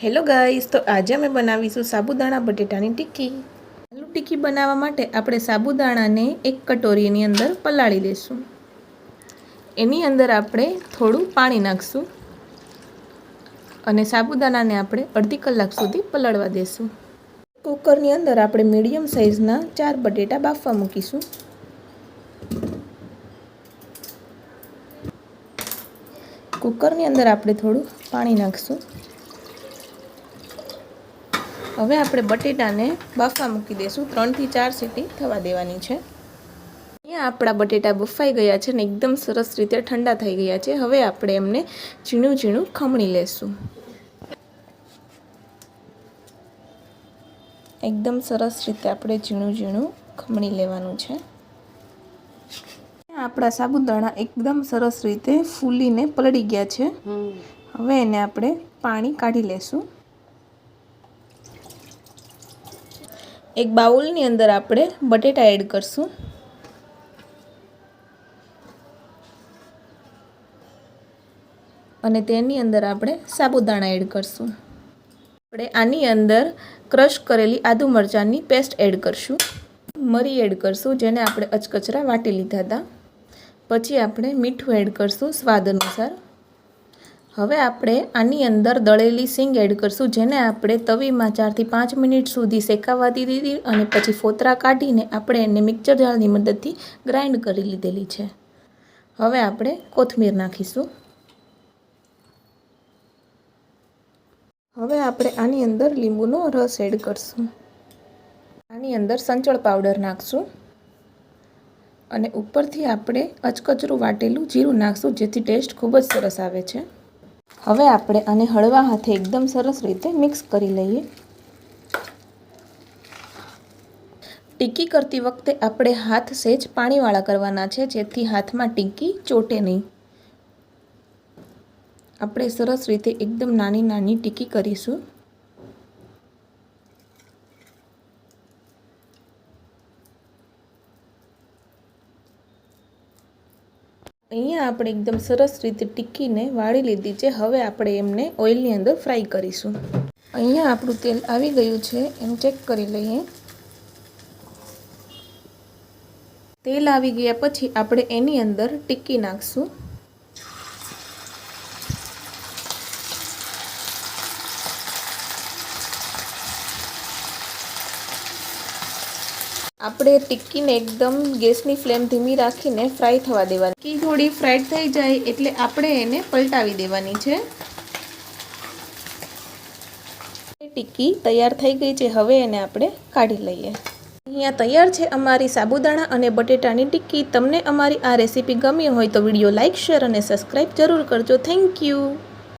Hello guys તો આજે અમે બનાવીશું સાબુદાણા બટેટાની ટિક્કી. આલુ ટિક્કી બનાવવા માટે આપણે સાબુદાણાને એક કટોરીની અંદર પલાળી લઈશું એની અંદર આપણે થોડું પાણી નાખશું અને સાબુદાણાને આપણે અડધી કલાક સુધી પલાળવા દેશું. કુકરની અંદર આપણે મીડિયમ સાઇઝના ચાર બટેટા બાફવા મૂકીશું. કુકરની અંદર આપણે થોડું પાણી નાખશું. હવે આપણે બટેટાને બાફવા મૂકી દઈશું ત્રણથી ચાર સીટી થવા દેવાની છે. અહીંયા આપણા બટેટા બફાઈ ગયા છે ને એકદમ સરસ રીતે ઠંડા થઈ ગયા છે. હવે આપણે એમને ઝીણું ઝીણું ખમણી લેશું. એકદમ સરસ રીતે આપણે ઝીણું ઝીણું ખમણી લેવાનું છે. આપણા સાબુદાણા એકદમ સરસ રીતે ફૂલીને પલળી ગયા છે. હવે એને આપણે પાણી કાઢી લેશું. એક બાઉલની અંદર આપણે બટેટા એડ કરશું. અને તેની અંદર આપણે સાબુદાણા એડ કરશું. આપણે આની અંદર ક્રશ કરેલી આદુ મરચાંની પેસ્ટ એડ કરશું. મરી એડ કરશું, જેને આપણે અચકચરા વાટી લીધા હતા. પછી આપણે મીઠું એડ કરશું સ્વાદ અનુસાર. હવે આપણે આની અંદર દળેલી સિંગ એડ કરશું, જેને આપણે તવીમાં ચારથી પાંચ મિનિટ સુધી શેકાવા દીધી અને પછી ફોતરા કાઢીને આપણે એને મિક્સર જારની મદદથી ગ્રાઇન્ડ કરી લીધેલી છે. હવે આપણે કોથમીર નાખીશું. હવે આપણે આની અંદર લીંબુનો રસ એડ કરશું. આની અંદર સંચળ પાવડર નાખશું. અને ઉપરથી આપણે અચકચરું વાટેલું જીરું નાખશું, જેથી ટેસ્ટ ખૂબ જ સરસ આવે છે. હવે આપણે આને હળવા હાથે એકદમ સરસ રીતે મિક્સ કરી લઈએ. ટીકી કરતી વખતે આપણે હાથ સેજ પાણીવાળા કરવાના છે, જેથી હાથમાં ટીકી ચોટે નહીં. આપણે સરસ રીતે એકદમ નાની નાની ટીકી કરીશું. અહીંયા આપણે એકદમ સરસ રીતે ટીક્કીને વાળી લીધી છે. હવે આપણે એમને ઓઇલની અંદર ફ્રાય કરીશું. અહીંયા આપણું તેલ આવી ગયું છે. એમ ચેક કરી લઈએ. તેલ આવી ગયા પછી આપણે એની અંદર ટીકી નાખશું. આપણે ટિક્કીને એકદમ ગેસની ફ્લેમ ધીમી રાખીને ફ્રાય થવા દેવાની. ટિક્કી થોડી ફ્રાઈડ થઈ જાય એટલે આપણે એને પલટાવી દેવાની છે. ટિક્કી તૈયાર થઈ ગઈ છે, હવે એને આપણે કાઢી લઈએ. અહીંયા તૈયાર છે અમારી સાબુદાણા અને બટેટાની ટિક્કી. તમને અમારી આ રેસીપી ગમી હોય તો વીડિયો લાઇક શેર અને સબસ્ક્રાઈબ જરૂર કરજો. Thank you.